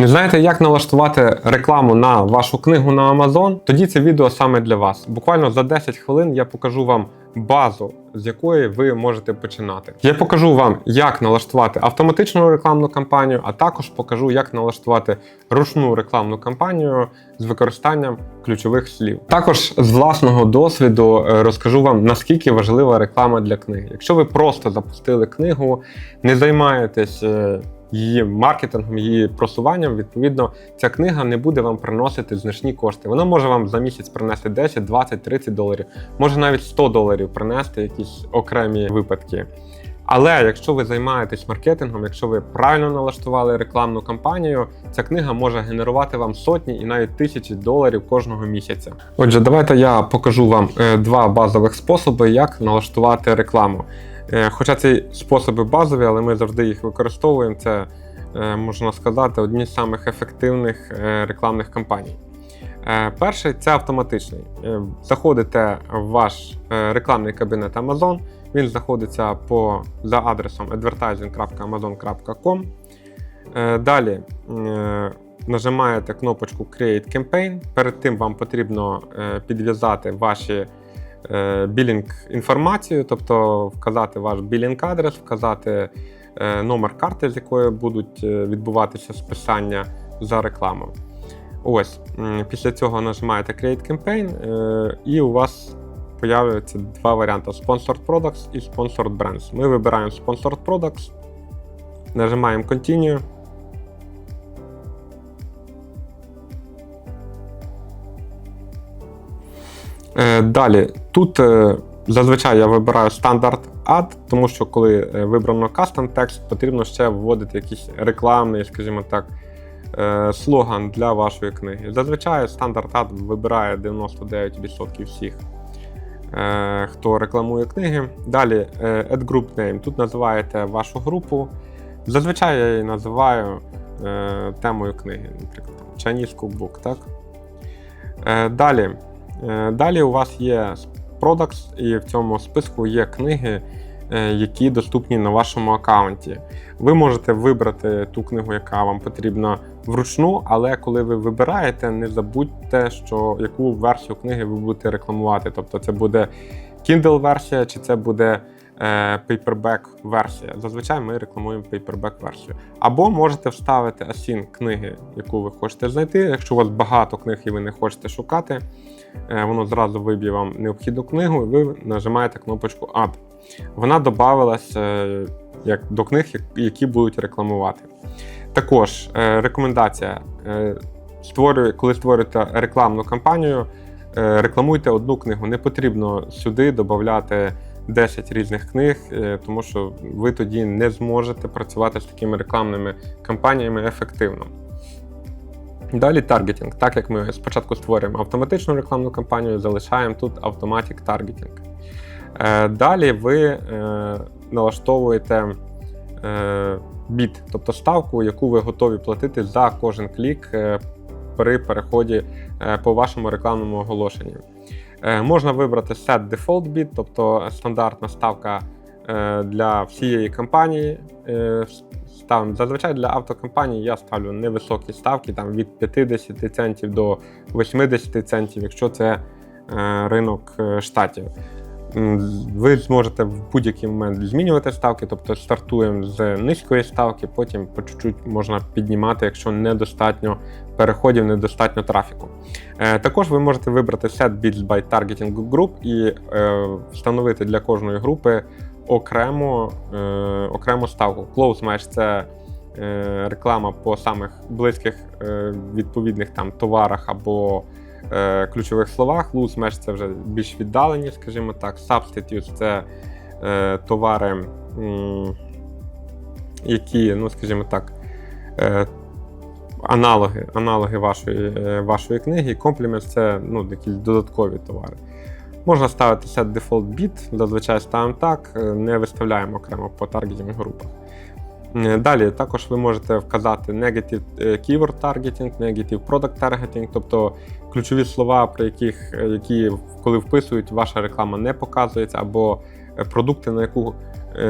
Не знаєте, як налаштувати рекламу на вашу книгу на Amazon? Тоді це відео саме для вас. Буквально за 10 хвилин я покажу вам базу, з якої ви можете починати. Я покажу вам, як налаштувати автоматичну рекламну кампанію, а також покажу, як налаштувати ручну рекламну кампанію з використанням ключових слів. Також з власного досвіду е, розкажу вам, наскільки важлива реклама для книги. Якщо ви просто запустили книгу, не займаєтесь. Її маркетингом, її просуванням, відповідно, ця книга не буде вам приносити значні кошти. Вона може вам за місяць принести 10, 20, 30 доларів, може навіть 100 доларів принести якісь окремі випадки. Але якщо ви займаєтесь маркетингом, якщо ви правильно налаштували рекламну кампанію, ця книга може генерувати вам сотні і навіть тисячі доларів кожного місяця. Отже, давайте я покажу вам е, два базових способи, як налаштувати рекламу. Е, Хоча ці способи базові, але ми завжди їх використовуємо. Це е, можна сказати одні з самих ефективних е, рекламних кампаній. Перший це автоматичний. Заходите в ваш рекламний кабінет Amazon. Він знаходиться по, за адресом advertising.amazon.com. Далі нажимаєте кнопочку Create Campaign. Перед тим вам потрібно підв'язати ваші білінг інформацію, тобто вказати ваш білінг адрес, вказати е, номер карти, з якої будуть е, відбуватися списання за рекламу. Ось після цього нажимаєте Create Campaign, е, і у вас появляються два варіанти: Sponsored Products і Sponsored Brands. Ми вибираємо Sponsored Products, нажимаємо Continue. Далі, тут е, зазвичай я вибираю стандарт Ad, тому що коли е, вибрано Custom текст, потрібно ще вводити якийсь рекламний, скажімо так, е, слоган для вашої книги. Зазвичай стандарт Ad вибирає 99% всіх, е, хто рекламує книги. Далі е, Add Group Name. Тут називаєте вашу групу. Зазвичай я її називаю е, темою книги, наприклад, Chinese Cookbook, так? Е, Далі. Е, Далі у вас є Products, і в цьому списку є книги, е, які доступні на вашому аккаунті. Ви можете вибрати ту книгу, яка вам потрібна вручну, але коли ви вибираєте, не забудьте, що яку версію книги ви будете рекламувати. Тобто це буде Kindle-версія чи це буде paperback-версія. Зазвичай ми рекламуємо paperback-версію. Або можете вставити асін книги, яку ви хочете знайти. Якщо у вас багато книг і ви не хочете шукати, е, воно зразу виб'є вам необхідну книгу, і ви нажимаєте кнопочку Add. Вона додавалась е, як до книг, які будуть рекламувати. Також е, рекомендація: створює, коли створюєте рекламну кампанію, рекламуйте одну книгу. Не потрібно сюди додати 10 різних книг, е, тому що ви тоді не зможете працювати з такими рекламними кампаніями ефективно. Далі таргетинг. Так як ми спочатку створюємо автоматичну рекламну кампанію, залишаємо тут Automatic Targeting. Е, Далі ви е, налаштовуєте біт, тобто ставку, яку ви готові платити за кожен клік при переході по вашому рекламному оголошенню. Е, Можна вибрати Set Default Bid, тобто стандартна ставка е, для всієї компанії. Е, Ставимо. Зазвичай для автокомпанії я ставлю невисокі ставки, там від 50 центів до 80 центів, якщо це ринок штатів. Ви зможете в будь-який момент змінювати ставки, тобто стартуємо з низької ставки, потім по чуть-чуть можна піднімати, якщо недостатньо переходів, недостатньо трафіку. Е, Також ви можете вибрати Set Bids by Targeting Group і е, встановити для кожної групи окрему, е, окрему ставку. Close Match – це реклама по самих близьких відповідних там товарах або е, ключових словах. Loose Match – це вже більш віддалені, скажімо так. Substitutes – це е, товари, м, які, ну скажімо так, е, аналоги, аналоги вашої, е, вашої книги. Compliments – це ну, якісь додаткові товари. Можна ставити set default bit, зазвичай ставимо так, е, не виставляємо окремо по таргетінг групах. Е, Далі також ви можете вказати negative е, keyword targeting, negative product targeting, тобто ключові слова, при яких, е, які коли вписують, ваша реклама не показується, або продукти, на яку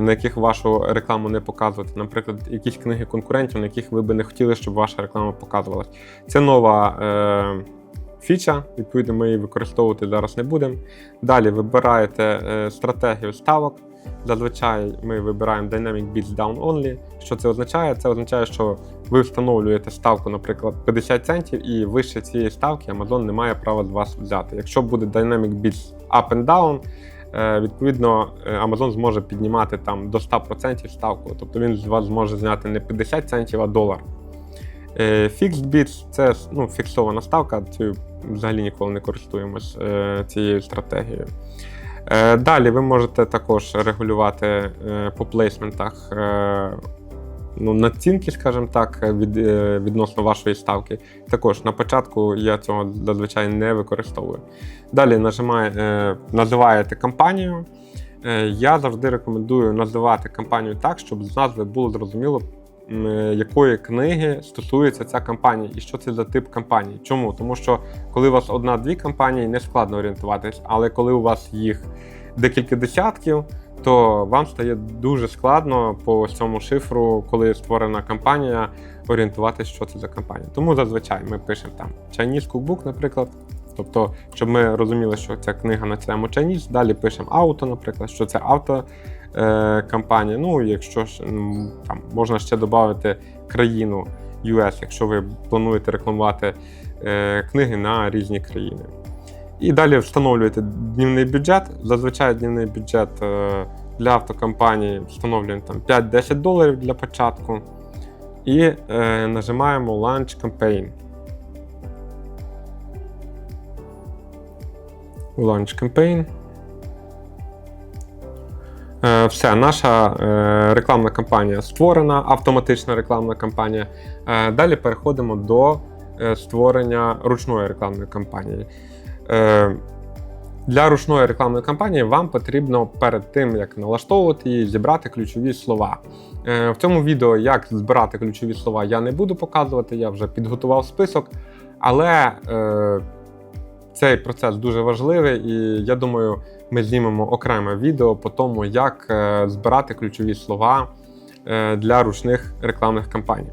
на яких вашу рекламу не показувати. Наприклад, якісь книги конкурентів, на яких ви би не хотіли, щоб ваша реклама показувалась. Це нова е, фіча, відповідно, ми її використовувати зараз не будемо. Далі вибираєте е, стратегію ставок. Зазвичай ми вибираємо Dynamic Bids Down Only. Що це означає? Це означає, що ви встановлюєте ставку, наприклад, 50 центів, і вище цієї ставки Amazon не має права з вас взяти. Якщо буде Dynamic Bids Up and Down, е, відповідно е, Amazon зможе піднімати там до 100% ставку. Тобто він з вас зможе зняти не 50 центів, а долар. Е, Fixed Bids – це ну, фіксована ставка, цю взагалі ніколи не користуємось е, цією стратегією. Е, Далі ви можете також регулювати по плейсментах ну, націнки, скажімо так, від, відносно вашої ставки. Також на початку я цього зазвичай не використовую. Далі нажимає, називаєте кампанію. Е, Я завжди рекомендую називати кампанію так, щоб з назви було зрозуміло, якої книги стосується ця кампанія і що це за тип кампанії. Чому? Тому що коли у вас одна-дві кампанії, не складно орієнтуватись, але коли у вас їх декілька десятків, то вам стає дуже складно по цьому шифру, коли створена кампанія, орієнтуватися, що це за кампанія. Тому зазвичай ми пишемо там Chinese Cookbook, наприклад. Тобто, щоб ми розуміли, що ця книга на цьому Chinese, далі пишемо авто, наприклад, що це авто е, кампанія. Ну, якщо там можна ще додати країну US, якщо ви плануєте рекламувати е, книги на різні країни. І далі встановлюєте днівний бюджет. Зазвичай днівний бюджет е, для автокомпанії встановлюємо там 5-10 доларів для початку. І е, нажимаємо Launch Campaign. Launch Campaign. Е, Все, наша е, рекламна кампанія створена, автоматична рекламна кампанія. Е, Далі переходимо до створення ручної рекламної кампанії. Для ручної рекламної кампанії вам потрібно перед тим, як налаштовувати її, зібрати ключові слова. В цьому відео, як збирати ключові слова, я не буду показувати, я вже підготував список. Але цей процес дуже важливий, і я думаю, ми знімемо окреме відео по тому, як е, збирати ключові слова е, для ручних рекламних кампаній.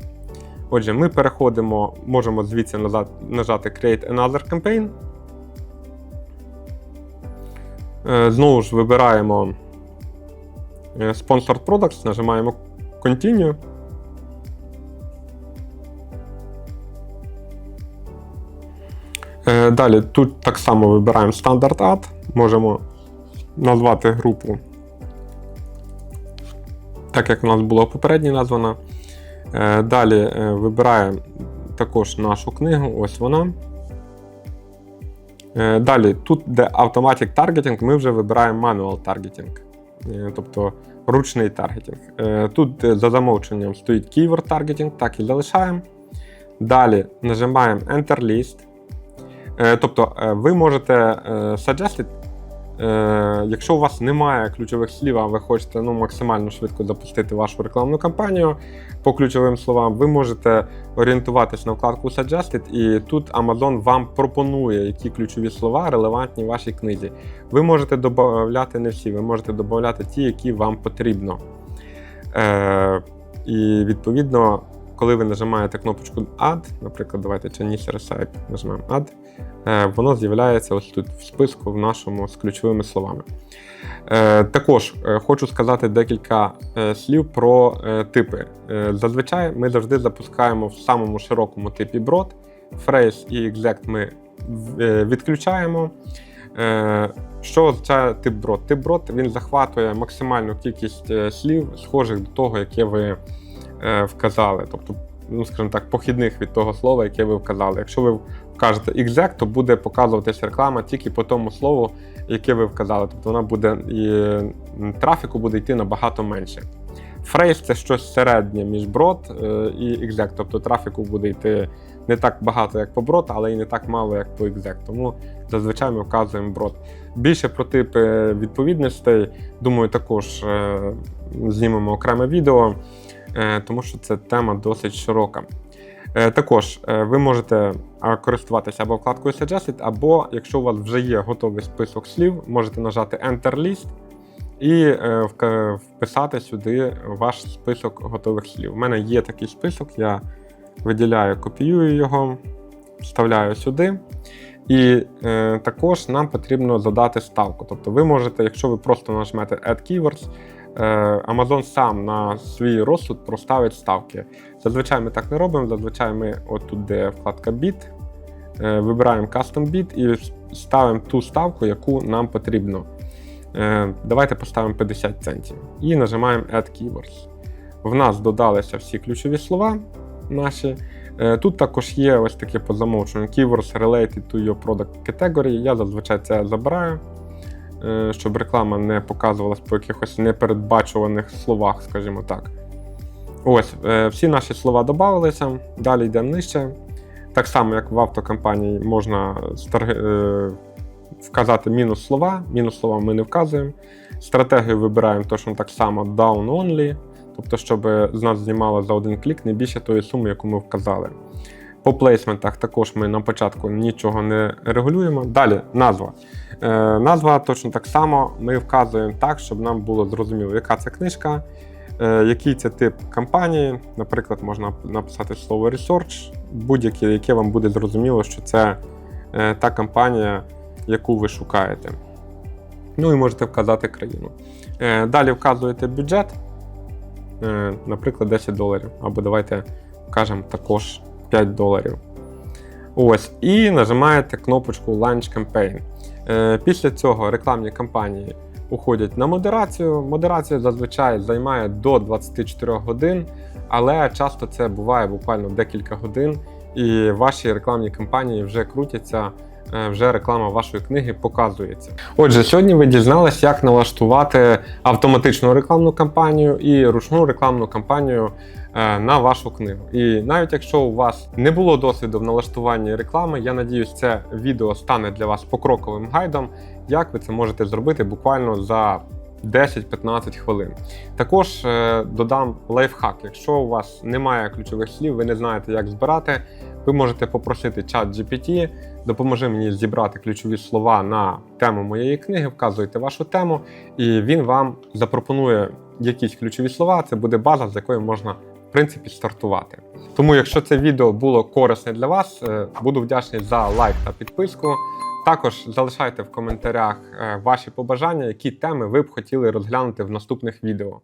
Отже, ми переходимо, можемо звідси нажати Create Another Campaign. Е, Знову ж вибираємо Sponsored Products, нажимаємо Continue. Далі тут так само вибираємо Standard Ad, можемо назвати групу так, як у нас була попередня названа. Е, Далі е, вибираємо також нашу книгу, ось вона. Е, Далі, тут, де Automatic Targeting, ми вже вибираємо Manual Targeting, тобто ручний таргетинг. Тут за замовченням стоїть Keyword Targeting, так і залишаємо. Далі нажимаємо Enter List. Тобто ви можете suggest, е, якщо у вас немає ключових слів, а ви хочете ну, максимально швидко запустити вашу рекламну кампанію по ключовим словам, ви можете орієнтуватись на вкладку Suggested, і тут Amazon вам пропонує, які ключові слова релевантні вашій книзі. Ви можете додати не всі, ви можете додати ті, які вам потрібно. Е, і відповідно, коли ви нажимаєте кнопочку Add, наприклад, давайте Chinese Recipe нажмемо Add, е, воно з'являється ось тут в списку в нашому з ключовими словами. Е, Також е, хочу сказати декілька слів про типи. Зазвичай ми завжди запускаємо в самому широкому типі брод. Phrase і exact ми відключаємо. Що означає тип брод? Тип брод він захватує максимальну кількість слів, схожих до того, яке ви вказали. Тобто, ну, скажімо так, похідних від того слова, яке ви вказали. Якщо ви вкажете exact, то буде показуватися реклама тільки по тому слову, яке ви вказали. Тобто вона буде і трафіку буде йти набагато менше. Фрейз це щось середнє між брод е, і exec, тобто трафіку буде йти не так багато, як по брод, але і не так мало, як по exec. Тому зазвичай ми вказуємо брод. Більше про типи відповідностей, думаю, також е, знімемо окреме відео, е, тому що це тема досить широка. Е, Також е, ви можете користуватися або вкладкою Suggested, або якщо у вас вже є готовий список слів, можете нажати Enter List і е, вписати сюди ваш список готових слів. У мене є такий список, я виділяю, копіюю його, вставляю сюди. І е, також нам потрібно задати ставку. Тобто ви можете, якщо ви просто нажмете Add Keywords, е, Amazon сам на свій розсуд проставить ставки. Зазвичай ми так не робимо. Зазвичай ми отут, де вкладка Bit, е, вибираємо Custom Bit і ставимо ту ставку, яку нам потрібно. Е, давайте поставимо 50 центів і нажимаємо Add Keywords. В нас додалися всі ключові слова наші. Е, Тут також є ось таке по замовчуванню Keywords related to your product category. Я зазвичай це забираю, е, щоб реклама не показувалась по якихось непередбачуваних словах, скажімо так. Ось, е, всі наші слова додавалися. Далі йдемо нижче. Так само, як в автокомпанії, можна е, вказати мінус слова. Мінус слова ми не вказуємо. Стратегію вибираємо точно так само down only, тобто, щоб з нас знімало за один клік не більше тої суми, яку ми вказали. По плейсментах також ми на початку нічого не регулюємо. Далі назва. Е, назва точно так само ми вказуємо так, щоб нам було зрозуміло, яка це книжка, е, який це тип компанії. Наприклад, можна написати слово research, будь-яке, яке вам буде зрозуміло, що це е, та компанія, яку ви шукаєте. Ну і можете вказати країну. Е, Далі вказуєте бюджет, е, наприклад, 10 доларів. Або давайте вкажемо також 5 доларів. Ось, і нажимаєте кнопочку Launch Campaign. Е, Після цього рекламні кампанії уходять на модерацію. Модерація зазвичай займає до 24 годин, але часто це буває буквально декілька годин, і ваші рекламні кампанії вже крутяться. Е, Вже реклама вашої книги показується. Отже, сьогодні ви дізнались, як налаштувати автоматичну рекламну кампанію і ручну рекламну кампанію е, на вашу книгу. І навіть якщо у вас не було досвіду в налаштуванні реклами, я надіюсь, це відео стане для вас покроковим гайдом, як ви це можете зробити буквально за 10-15 хвилин. Також е, додам лайфхак. Якщо у вас немає ключових слів, ви не знаєте, як збирати, ви можете попросити чат GPT, допоможи мені зібрати ключові слова на тему моєї книги, вказуйте вашу тему, і він вам запропонує якісь ключові слова. Це буде база, з якої можна в принципі стартувати. Тому, якщо це відео було корисне для вас, е, буду вдячний за лайк та підписку. Також залишайте в коментарях е, ваші побажання, які теми ви б хотіли розглянути в наступних відео.